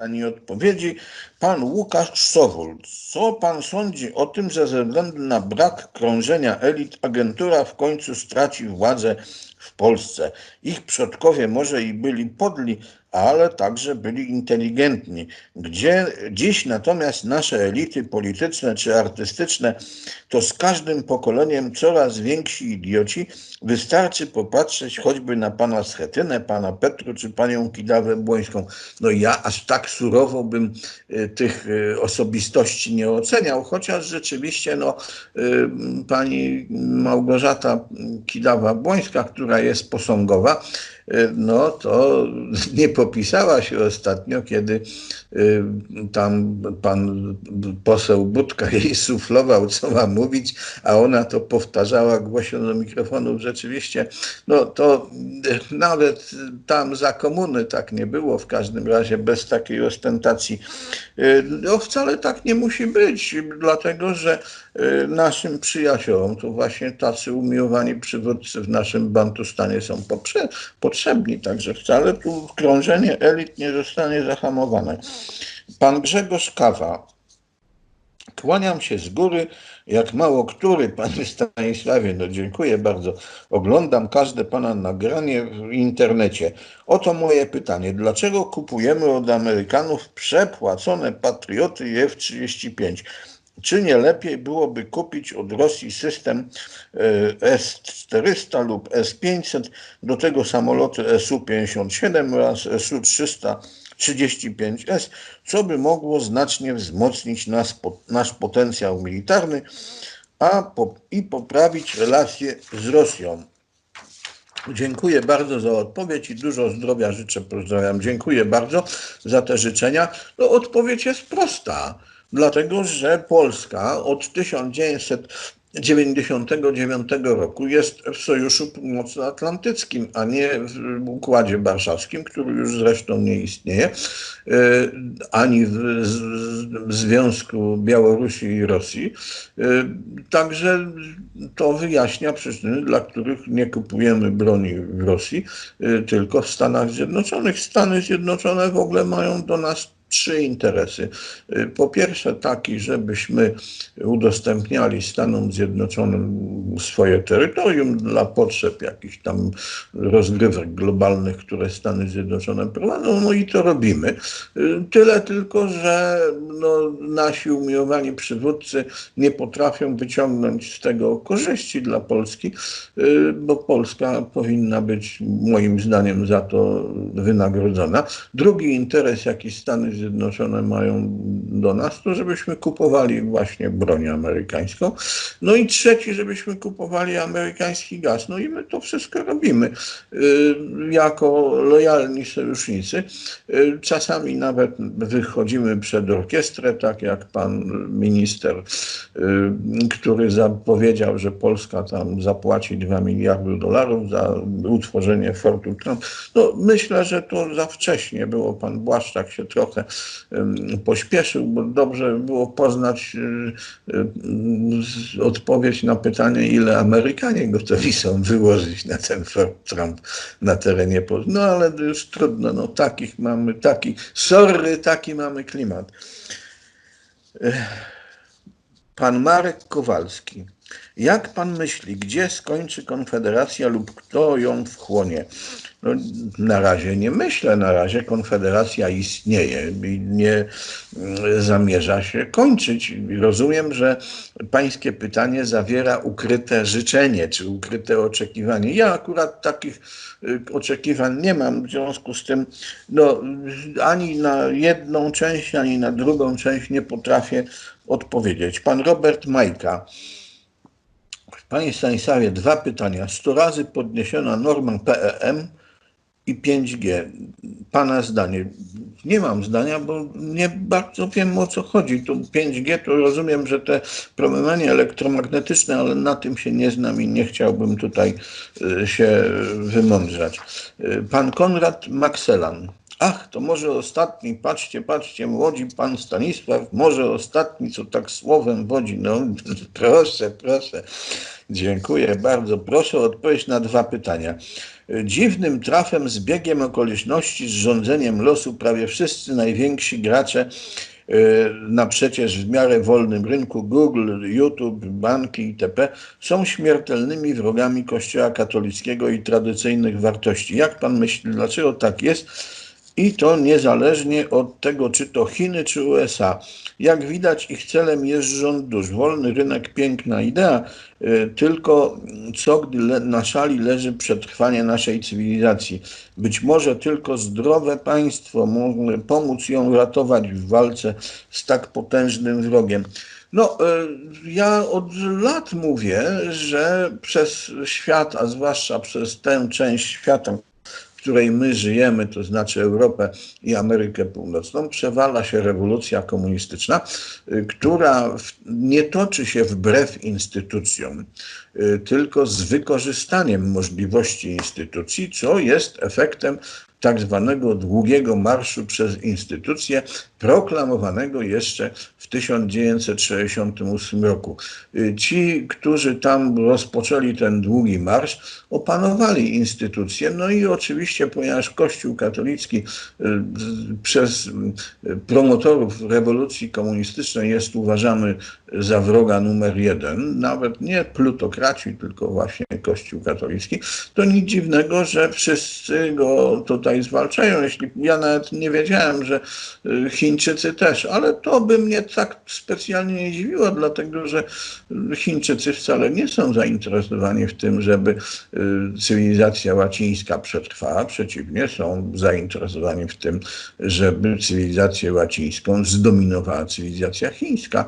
Pani odpowiedzi. Pan Łukasz Sowol. Co pan sądzi o tym, że ze względu na brak krążenia elit agentura w końcu straci władzę w Polsce? Ich przodkowie może i byli podli, ale także byli inteligentni. Gdzie dziś natomiast nasze elity polityczne czy artystyczne to z każdym pokoleniem coraz więksi idioci. Wystarczy popatrzeć choćby na pana Schetynę, pana Petru czy panią Kidawę Błońską. No ja aż tak surowo bym y, tych y, osobistości nie oceniał, chociaż rzeczywiście no, y, pani Małgorzata Kidawa-Błońska, która jest posągowa, no to nie popisała się ostatnio, kiedy y, tam pan poseł Budka jej suflował, co ma mówić, a ona to powtarzała głośno do mikrofonów. Rzeczywiście, no to nawet tam za komuny tak nie było, w każdym razie bez takiej ostentacji. Y, no wcale tak nie musi być, dlatego że y, naszym przyjaciołom to właśnie tacy umiłowani przywódcy w naszym Bantustanie są potrzebni, także wcale tu krążenie elit nie zostanie zahamowane. Pan Grzegorz Kawa. Kłaniam się z góry, jak mało który, panie Stanisławie. No dziękuję bardzo. Oglądam każde pana nagranie w internecie. Oto moje pytanie. Dlaczego kupujemy od Amerykanów przepłacone patrioty i F-35? Czy nie lepiej byłoby kupić od Rosji system e, S-400 lub S-500, do tego samoloty Su-57 oraz Su-335S, co by mogło znacznie wzmocnić nas, nasz potencjał militarny a po, i poprawić relacje z Rosją? Dziękuję bardzo za odpowiedź i dużo zdrowia życzę, pozdrawiam. Dziękuję bardzo za te życzenia. No, odpowiedź jest prosta dlatego że Polska od 1999 roku jest w Sojuszu Północnoatlantyckim, a nie w Układzie Warszawskim, który już zresztą nie istnieje, ani w Związku Białorusi i Rosji. Także to wyjaśnia przyczyny, dla których nie kupujemy broni w Rosji, tylko w Stanach Zjednoczonych. Stany Zjednoczone w ogóle mają do nas trzy interesy. Po pierwsze taki, żebyśmy udostępniali Stanom Zjednoczonym swoje terytorium dla potrzeb jakichś tam rozgrywek globalnych, które Stany Zjednoczone prowadzą, no i to robimy. Tyle tylko, że no, nasi umiłowani przywódcy nie potrafią wyciągnąć z tego korzyści dla Polski, bo Polska powinna być moim zdaniem za to wynagrodzona. Drugi interes, jaki Stany Zjednoczone mają do nas, to żebyśmy kupowali właśnie broń amerykańską. No i trzeci, żebyśmy kupowali amerykański gaz. No i my to wszystko robimy jako lojalni sojusznicy. Czasami nawet wychodzimy przed orkiestrę, tak jak pan minister, który zapowiedział, że Polska tam zapłaci 2 miliardy dolarów za utworzenie Fortu Trump. No myślę, że to za wcześnie było. Pan Błaszczak się trochę pośpieszył, bo dobrze było poznać odpowiedź na pytanie, ile Amerykanie gotowi są wyłożyć na ten Fort Trump na terenie Polski. No ale już trudno, no takich mamy, taki, sorry, taki mamy klimat. Pan Marek Kowalski. Jak pan myśli, gdzie skończy Konfederacja lub kto ją wchłonie? No, na razie nie myślę, na razie Konfederacja istnieje i nie zamierza się kończyć. Rozumiem, że pańskie pytanie zawiera ukryte życzenie czy ukryte oczekiwanie. Ja akurat takich oczekiwań nie mam, w związku z tym no, ani na jedną część, ani na drugą część nie potrafię odpowiedzieć. Pan Robert Majka. Panie Stanisławie, dwa pytania. 100 razy podniesiona norma PEM i 5G. Pana zdanie. Nie mam zdania, bo nie bardzo wiem o co chodzi. Tu 5G to rozumiem, że te promieniowanie elektromagnetyczne, ale na tym się nie znam i nie chciałbym tutaj się wymądrzać. Pan Konrad Makselan. Ach, to może ostatni, patrzcie, patrzcie, młodzi pan Stanisław, może ostatni, co tak słowem wodzi. No proszę, proszę. Dziękuję bardzo. Proszę o odpowiedź na dwa pytania. Dziwnym trafem, zbiegiem okoliczności, z rządzeniem losu prawie wszyscy najwięksi gracze na przecież w miarę wolnym rynku Google, YouTube, banki itp. są śmiertelnymi wrogami Kościoła katolickiego i tradycyjnych wartości. Jak pan myśli, dlaczego tak jest? I to niezależnie od tego, czy to Chiny, czy USA. Jak widać, ich celem jest rząd dusz. Wolny rynek, piękna idea, y, tylko co gdy na szali leży przetrwanie naszej cywilizacji. Być może tylko zdrowe państwo może pomóc ją ratować w walce z tak potężnym wrogiem. No, y, ja od lat mówię, że przez świat, a zwłaszcza przez tę część świata, której my żyjemy, to znaczy Europę i Amerykę Północną, przewala się rewolucja komunistyczna, y, która nie toczy się wbrew instytucjom, tylko z wykorzystaniem możliwości instytucji, co jest efektem tak zwanego długiego marszu przez instytucje, proklamowanego jeszcze w 1968 roku. Y, ci, którzy tam rozpoczęli ten długi marsz, opanowali instytucje, no i oczywiście, ponieważ Kościół katolicki y, przez y, promotorów rewolucji komunistycznej jest uważany za wroga numer jeden, nawet nie plutokraci, tylko właśnie Kościół katolicki, to nic dziwnego, że wszyscy go tutaj zwalczają. Jeśli ja nawet nie wiedziałem, że Chińczycy też, ale to by mnie tak specjalnie nie dziwiło, dlatego że Chińczycy wcale nie są zainteresowani w tym, żeby y, cywilizacja łacińska przetrwała. Przeciwnie, są zainteresowani w tym, żeby cywilizację łacińską zdominowała cywilizacja chińska,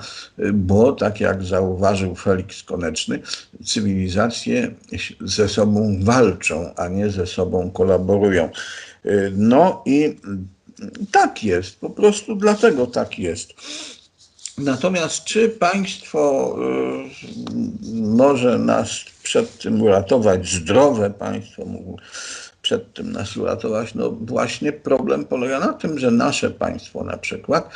bo tak jak zauważył Felix Koneczny, cywilizacje ze sobą walczą, a nie ze sobą kolaborują. Y, no i tak jest, po prostu dlatego tak jest. Natomiast czy państwo y, może nas przed tym uratować, zdrowe państwo przed tym nas uratować? No właśnie problem polega na tym, że nasze państwo na przykład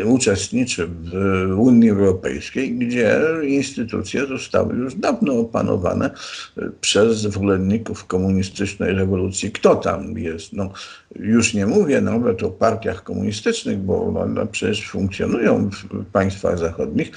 y, uczestniczy w Unii Europejskiej, gdzie instytucje zostały już dawno opanowane y, przez zwolenników komunistycznej rewolucji. Kto tam jest? No, już nie mówię nawet o partiach komunistycznych, bo one przecież funkcjonują w państwach zachodnich.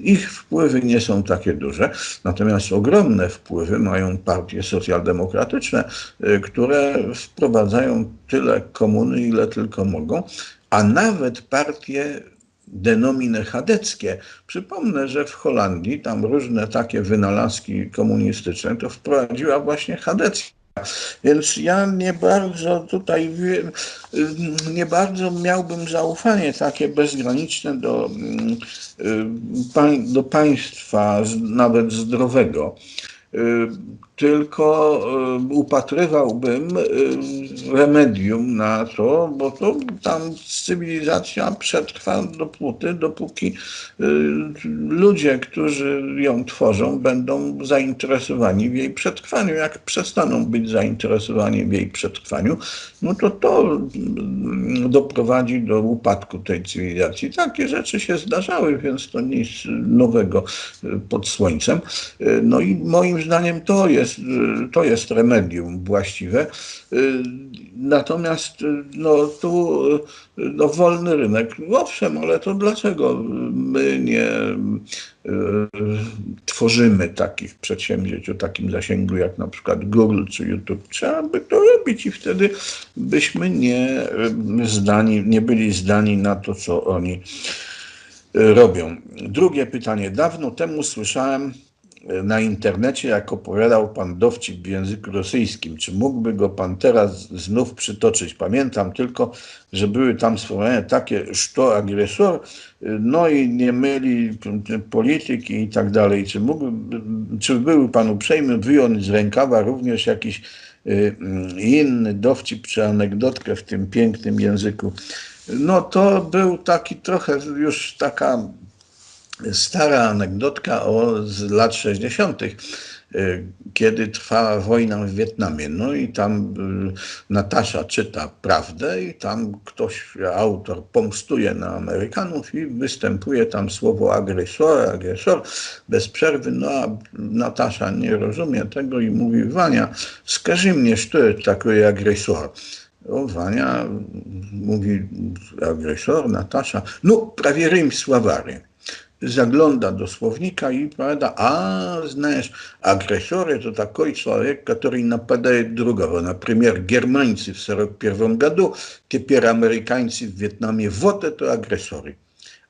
Ich wpływy nie są takie duże, natomiast ogromne wpływy mają partie socjaldemokratyczne, y, które wprowadzają tyle komuny, ile tylko mogą, a nawet partie denomine chadeckie. Przypomnę, że w Holandii tam różne takie wynalazki komunistyczne to wprowadziła właśnie Chadecka. Więc ja nie bardzo tutaj, nie bardzo miałbym zaufanie takie bezgraniczne do, do państwa, nawet zdrowego tylko upatrywałbym remedium na to, bo to tam cywilizacja przetrwa dopóty, dopóki ludzie, którzy ją tworzą, będą zainteresowani w jej przetrwaniu. Jak przestaną być zainteresowani w jej przetrwaniu, no to to doprowadzi do upadku tej cywilizacji. Takie rzeczy się zdarzały, więc to nic nowego pod słońcem. No i moim zdaniem to jest jest, to jest remedium właściwe. Natomiast no, tu no, wolny rynek, owszem, ale to dlaczego my nie y, tworzymy takich przedsięwzięć o takim zasięgu jak na przykład Google czy YouTube? Trzeba by to robić i wtedy byśmy nie, zdani, nie byli zdani na to, co oni robią. Drugie pytanie. Dawno temu słyszałem na internecie, jak opowiadał pan dowcip w języku rosyjskim. Czy mógłby go pan teraz znów przytoczyć? Pamiętam tylko, że były tam słowa takie, że agresor, no i nie myli polityki i tak dalej. Czy, mógłby, czy był pan uprzejmy wyjąć z rękawa również jakiś y, inny dowcip czy anegdotkę w tym pięknym języku? No to był taki trochę już taka stara anegdotka o, z lat 60., kiedy trwała wojna w Wietnamie. No i tam Natasza czyta prawdę i tam ktoś, autor, pomstuje na Amerykanów i występuje tam słowo agresor, agresor bez przerwy. No a Natasza nie rozumie tego i mówi, Wania, skaży mnie, co jest taki agresor. O, Wania mówi, agresor, Natasza, no prawie rym sławary Zagląda do słownika i powiada, a знаешь, агрессоры to taki człowiek, który napadает другого. Например, германцы в 41 году, теперь американцы w Wietnamie, вот это агрессоры.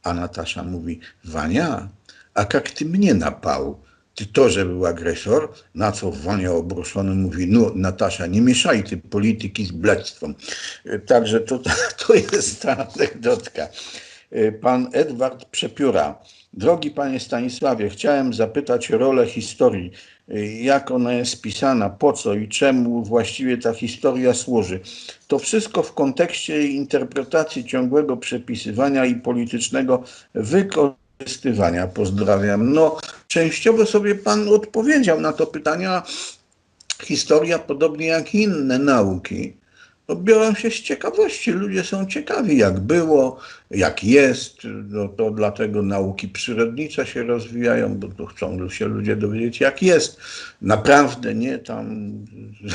A Natasza mówi, Wania, a jak ty mnie napał? Ty to, że był agresor, na co Wania obruszony mówi, no Natasza, nie mieszaj ty polityki z blectwem. Także to, to jest ta anegdotka. Pan Edward Przepióra. Drogi panie Stanisławie, chciałem zapytać o rolę historii. Jak ona jest pisana, po co i czemu właściwie ta historia służy. To wszystko w kontekście interpretacji ciągłego przepisywania i politycznego wykorzystywania. Pozdrawiam. No, częściowo sobie pan odpowiedział na to pytanie. Historia, podobnie jak inne nauki, biorą się z ciekawości. Ludzie są ciekawi, jak było, jak jest. No to dlatego nauki przyrodnicze się rozwijają, bo to chcą się ludzie dowiedzieć, jak jest. Naprawdę nie tam,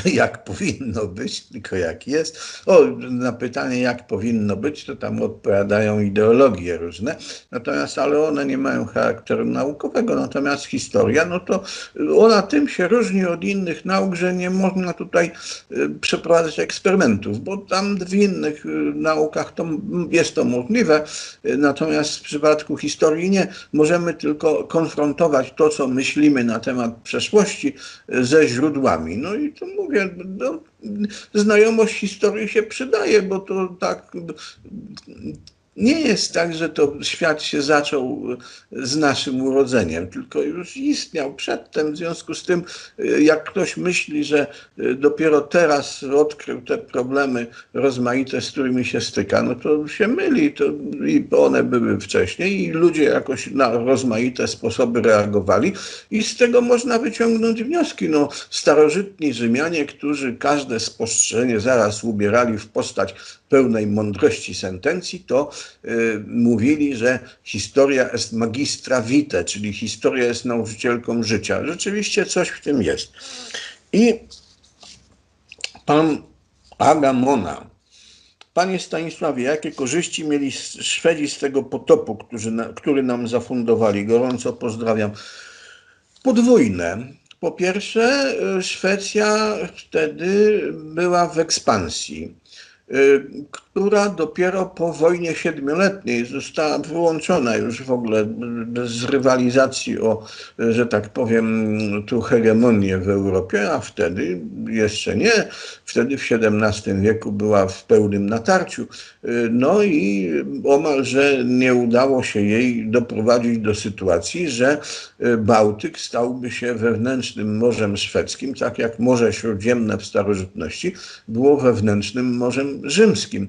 jak powinno być, tylko jak jest. O, na pytanie, jak powinno być, to tam odpowiadają ideologie różne. Natomiast, ale one nie mają charakteru naukowego. Natomiast historia, no to ona tym się różni od innych nauk, że nie można tutaj y, przeprowadzać eksperymentów, bo tam w innych y, naukach to jest to możliwe natomiast w przypadku historii nie. Możemy tylko konfrontować to, co myślimy na temat przeszłości ze źródłami. No i tu mówię, no, znajomość historii się przydaje, bo to tak nie jest tak, że to świat się zaczął z naszym urodzeniem, tylko już istniał przedtem. W związku z tym, jak ktoś myśli, że dopiero teraz odkrył te problemy rozmaite, z którymi się styka, no to się myli. To, I one były wcześniej i ludzie jakoś na rozmaite sposoby reagowali i z tego można wyciągnąć wnioski. No, starożytni Rzymianie, którzy każde spostrzeżenie zaraz ubierali w postać pełnej mądrości sentencji, to y, mówili, że historia jest magistra vitae, czyli historia jest nauczycielką życia. Rzeczywiście coś w tym jest. I pan Agamona, Panie Stanisławie, jakie korzyści mieli Szwedzi z tego potopu, który, nam zafundowali? Gorąco pozdrawiam. Podwójne. Po pierwsze, y, Szwecja wtedy była w ekspansji. Y, która dopiero po wojnie siedmioletniej została wyłączona już w ogóle z rywalizacji o, że tak powiem, tu hegemonię w Europie, a wtedy jeszcze nie. Wtedy w XVII wieku była w pełnym natarciu. No i omalże nie udało się jej doprowadzić do sytuacji, że Bałtyk stałby się wewnętrznym Morzem Szwedzkim, tak jak Morze Śródziemne w starożytności było wewnętrznym Morzem Rzymskim.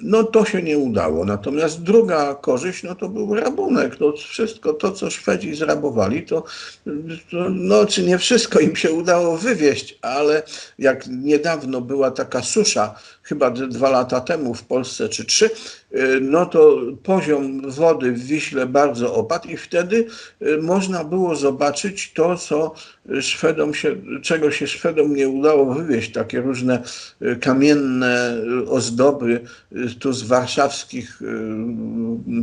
no to się nie udało. Natomiast druga korzyść, no to był rabunek. To wszystko to, co Szwedzi zrabowali, to, to no czy nie wszystko im się udało wywieźć, ale jak niedawno była taka susza, chyba dwa lata temu w Polsce czy trzy, y, no to poziom wody w Wiśle bardzo opadł i wtedy y, można było zobaczyć to, co Szwedom się, czego się Szwedom nie udało wywieźć, takie różne y, kamienne ozdoby tu z warszawskich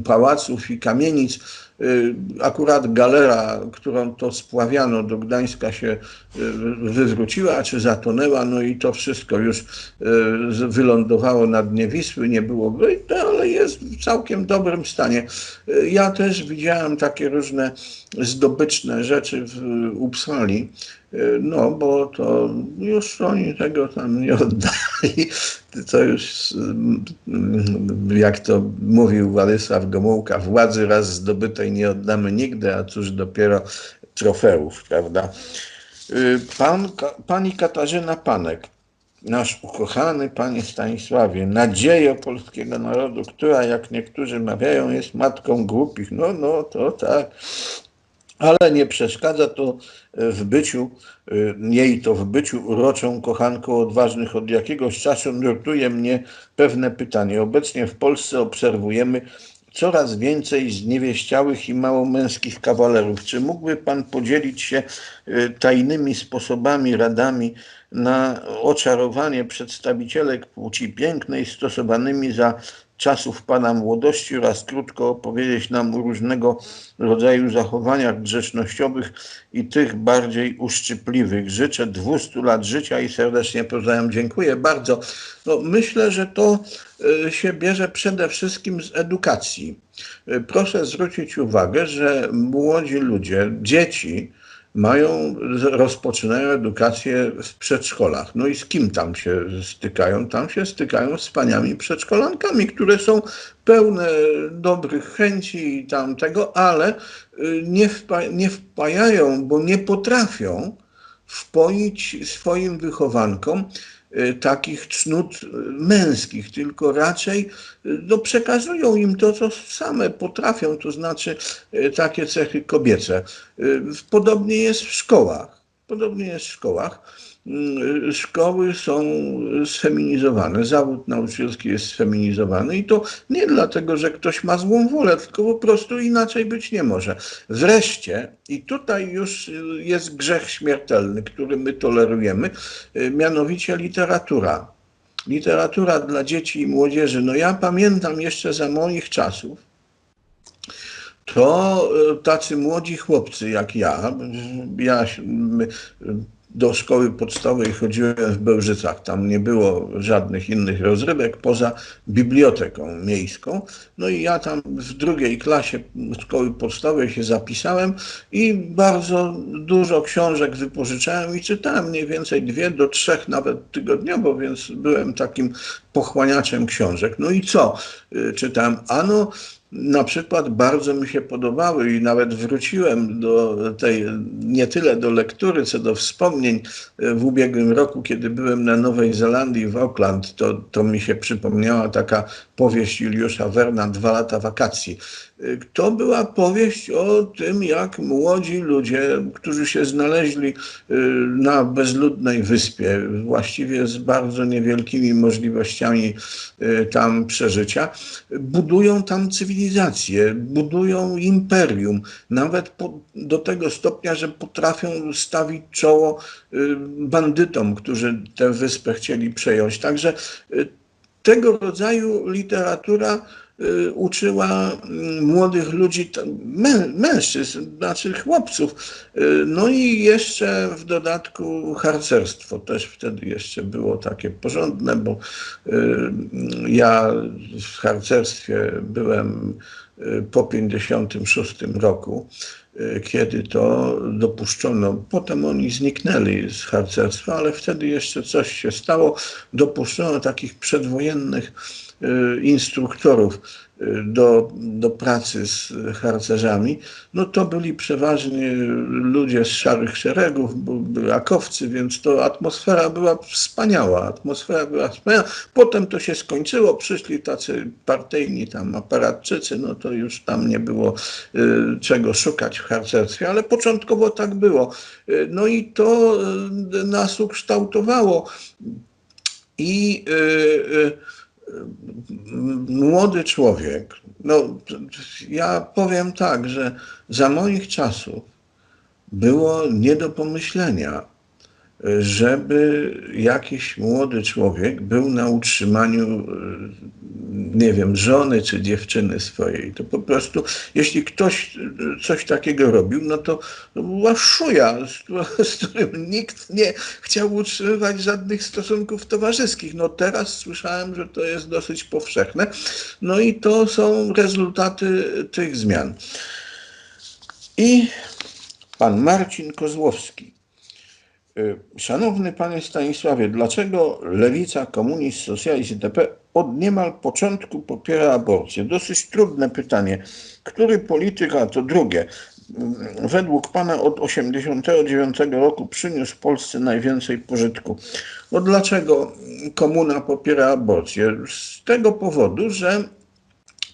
pałaców i kamienic, Y, akurat galera, którą to spławiano do Gdańska się y, wywróciła, czy zatonęła, no i to wszystko już y, wylądowało na dnie Wisły, nie było go, ale jest w całkiem dobrym stanie. Ja też widziałem takie różne zdobyczne rzeczy w Uppsali, no bo to już oni tego tam nie oddali. To już, jak to mówił Władysław Gomułka, władzy raz zdobytej nie oddamy nigdy, a cóż dopiero trofeów, prawda? Pan, pani Katarzyna Panek, nasz ukochany panie Stanisławie, nadzieja polskiego narodu, która, jak niektórzy mawiają, jest matką głupich. No, no, to tak. Ale nie przeszkadza to w byciu, jej to w byciu uroczą kochanką odważnych. Od jakiegoś czasu nurtuje mnie pewne pytanie. Obecnie w Polsce obserwujemy coraz więcej zniewieściałych i małomęskich kawalerów. Czy mógłby Pan podzielić się tajnymi sposobami, radami na oczarowanie przedstawicielek płci pięknej stosowanymi za czasów Pana młodości oraz krótko opowiedzieć nam o różnego rodzaju zachowaniach grzecznościowych i tych bardziej uszczypliwych. Życzę 200 lat życia i serdecznie pozdrawiam. Dziękuję bardzo. No, myślę, że to e, się bierze przede wszystkim z edukacji. E, proszę zwrócić uwagę, że młodzi ludzie, dzieci, mają, rozpoczynają edukację w przedszkolach. No i z kim tam się stykają? Tam się stykają z paniami przedszkolankami, które są pełne dobrych chęci i tamtego, ale y, nie, wpa nie wpajają, bo nie potrafią wpoić swoim wychowankom takich cnót męskich, tylko raczej y, no, przekazują im to, co same potrafią, to znaczy y, takie cechy kobiece. Podobnie jest w szkołach. Podobnie jest w szkołach. Mm, szkoły są sfeminizowane, zawód nauczycielski jest sfeminizowany i to nie dlatego, że ktoś ma złą wolę, tylko po prostu inaczej być nie może. Wreszcie, i tutaj już jest grzech śmiertelny, który my tolerujemy, y, mianowicie literatura. Literatura dla dzieci i młodzieży. No ja pamiętam jeszcze za moich czasów, to y, tacy młodzi chłopcy jak ja, ja do szkoły podstawowej chodziłem w Bełżycach. Tam nie było żadnych innych rozrywek poza biblioteką miejską. No i ja tam w drugiej klasie szkoły podstawowej się zapisałem i bardzo dużo książek wypożyczałem i czytałem mniej więcej dwie do trzech nawet tygodniowo, więc byłem takim pochłaniaczem książek. No i co? Y, czytałem, ano na przykład bardzo mi się podobały i nawet wróciłem do tej, nie tyle do lektury, co do wspomnień w ubiegłym roku, kiedy byłem na Nowej Zelandii w Auckland, to, to mi się przypomniała taka powieść Juliusza Werna, Dwa lata wakacji. To była powieść o tym, jak młodzi ludzie, którzy się znaleźli y, na bezludnej wyspie, właściwie z bardzo niewielkimi możliwościami y, tam przeżycia, budują tam cywilizację, budują imperium, nawet po, do tego stopnia, że potrafią stawić czoło y, bandytom, którzy tę wyspę chcieli przejąć. Także tego rodzaju literatura uczyła mm, młodych ludzi, mężczyzn, znaczy chłopców. Y, no i jeszcze w dodatku harcerstwo też wtedy jeszcze było takie porządne, bo y, ja w harcerstwie byłem po 56 roku kiedy to dopuszczono. Potem oni zniknęli z harcerstwa, ale wtedy jeszcze coś się stało. Dopuszczono takich przedwojennych Y, instruktorów y, do, do pracy z harcerzami, no to byli przeważnie ludzie z szarych szeregów, akowcy, więc to atmosfera była wspaniała, atmosfera była wspaniała. Potem to się skończyło, przyszli tacy partyjni tam aparatczycy, no to już tam nie było y, czego szukać w harcerstwie, ale początkowo tak było. Y, no i to y, nas ukształtowało i y, młody człowiek, no ja powiem tak, że za moich czasów było nie do pomyślenia, żeby jakiś młody człowiek był na utrzymaniu, e, nie wiem, żony czy dziewczyny swojej. To po prostu, jeśli ktoś coś takiego robił, no to, była szuja, z, którym nikt nie chciał utrzymywać żadnych stosunków towarzyskich. No teraz słyszałem, że to jest dosyć powszechne. No i to są rezultaty tych zmian. I pan Marcin Kozłowski szanowny panie Stanisławie, dlaczego lewica, komunizm, socjalizm itp. od niemal początku popiera aborcję? Dosyć trudne pytanie. Który polityk, a to drugie, y, według pana od 1989 roku przyniósł Polsce najwięcej pożytku? No dlaczego komuna popiera aborcję? Z tego powodu, że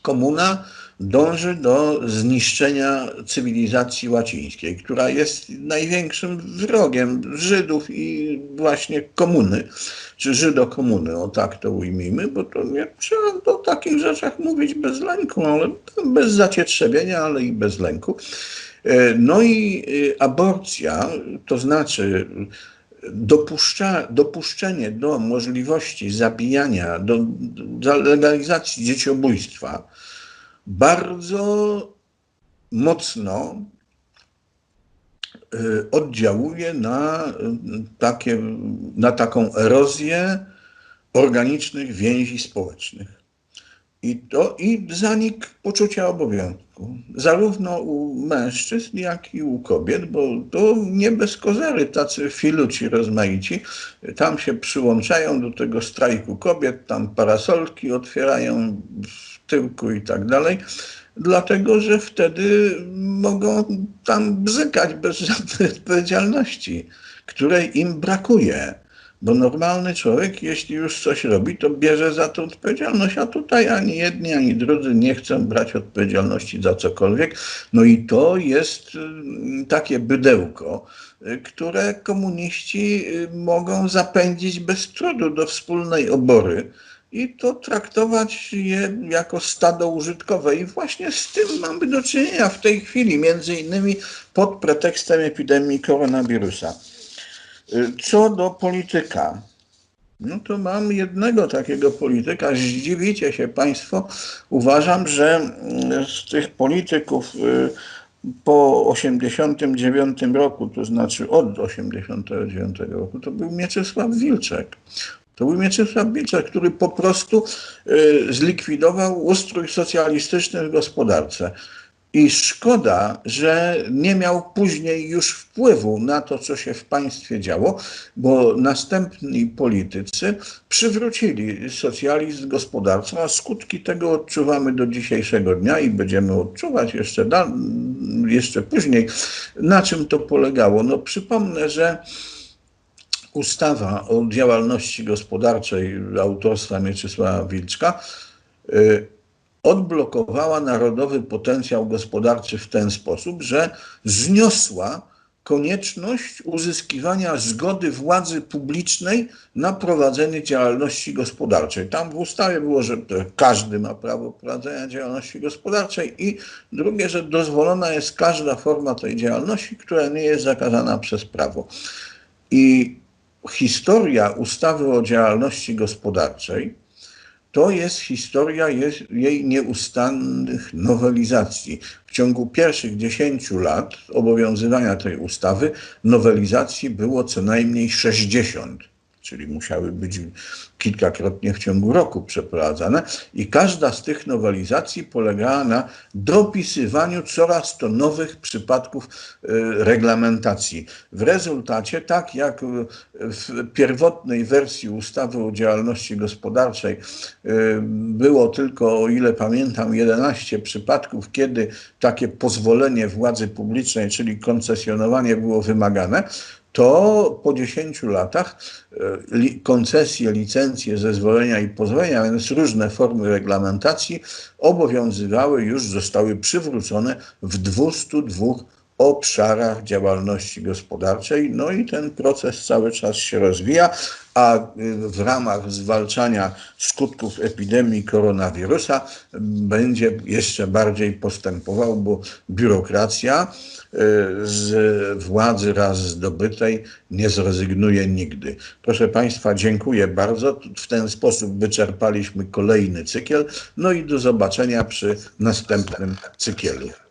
komuna dąży do zniszczenia cywilizacji łacińskiej, która jest największym wrogiem Żydów i właśnie komuny, czy Żydokomuny, o tak to ujmijmy, bo to nie trzeba o takich rzeczach mówić bez lęku, ale bez zacietrzewienia, ale i bez lęku. E, no i e, aborcja, to znaczy dopuszcza, dopuszczenie do możliwości zabijania, do, do legalizacji dzieciobójstwa bardzo mocno y, oddziałuje na, takie, na taką erozję organicznych więzi społecznych. I, to, I zanik poczucia obowiązku, zarówno u mężczyzn, jak i u kobiet, bo to nie bez kozery tacy filuci rozmaici tam się przyłączają do tego strajku kobiet, tam parasolki otwierają tyłku i tak dalej, dlatego że wtedy mogą tam bzykać bez żadnej odpowiedzialności, której im brakuje. Bo normalny człowiek, jeśli już coś robi, to bierze za to odpowiedzialność, a tutaj ani jedni, ani drudzy nie chcą brać odpowiedzialności za cokolwiek. No i to jest mm, takie bydełko, y, które komuniści y, mogą zapędzić bez trudu do wspólnej obory i to traktować je jako stado użytkowe. I właśnie z tym mamy do czynienia w tej chwili, między innymi pod pretekstem epidemii koronawirusa. Co do polityka, no to mam jednego takiego polityka. Zdziwicie się Państwo. Uważam, że z tych polityków y, po 89 roku, to znaczy od 89 roku, to był Mieczysław Wilczek. To był Mieczysław Wilczek, który po prostu y, zlikwidował ustrój socjalistyczny w gospodarce. I szkoda, że nie miał później już wpływu na to, co się w państwie działo, bo następni politycy przywrócili socjalizm gospodarczy, a skutki tego odczuwamy do dzisiejszego dnia i będziemy odczuwać jeszcze, da, jeszcze później. Na czym to polegało? No, przypomnę, że ustawa o działalności gospodarczej autorstwa Mieczysława Wilczka y, odblokowała narodowy potencjał gospodarczy w ten sposób, że zniosła konieczność uzyskiwania zgody władzy publicznej na prowadzenie działalności gospodarczej. Tam w ustawie było, że każdy ma prawo prowadzenia działalności gospodarczej i drugie, że dozwolona jest każda forma tej działalności, która nie jest zakazana przez prawo. I historia ustawy o działalności gospodarczej to jest historia jej nieustannych nowelizacji. W ciągu pierwszych 10 lat obowiązywania tej ustawy nowelizacji było co najmniej 60 czyli musiały być kilkakrotnie w ciągu roku przeprowadzane i każda z tych nowelizacji polegała na dopisywaniu coraz to nowych przypadków e, reglamentacji. W rezultacie, tak jak w pierwotnej wersji ustawy o działalności gospodarczej e, było tylko, o ile pamiętam, 11 przypadków, kiedy takie pozwolenie władzy publicznej, czyli koncesjonowanie było wymagane, to po 10 latach e, koncesje, licencje, zezwolenia i pozwolenia, więc różne formy reglamentacji obowiązywały, już zostały przywrócone w 202 obszarach działalności gospodarczej. No i ten proces cały czas się rozwija, a y, w ramach zwalczania skutków epidemii koronawirusa będzie jeszcze bardziej postępował, bo biurokracja y, z władzy raz zdobytej nie zrezygnuje nigdy. Proszę Państwa, dziękuję bardzo. W ten sposób wyczerpaliśmy kolejny cykl. No i do zobaczenia przy następnym cyklu.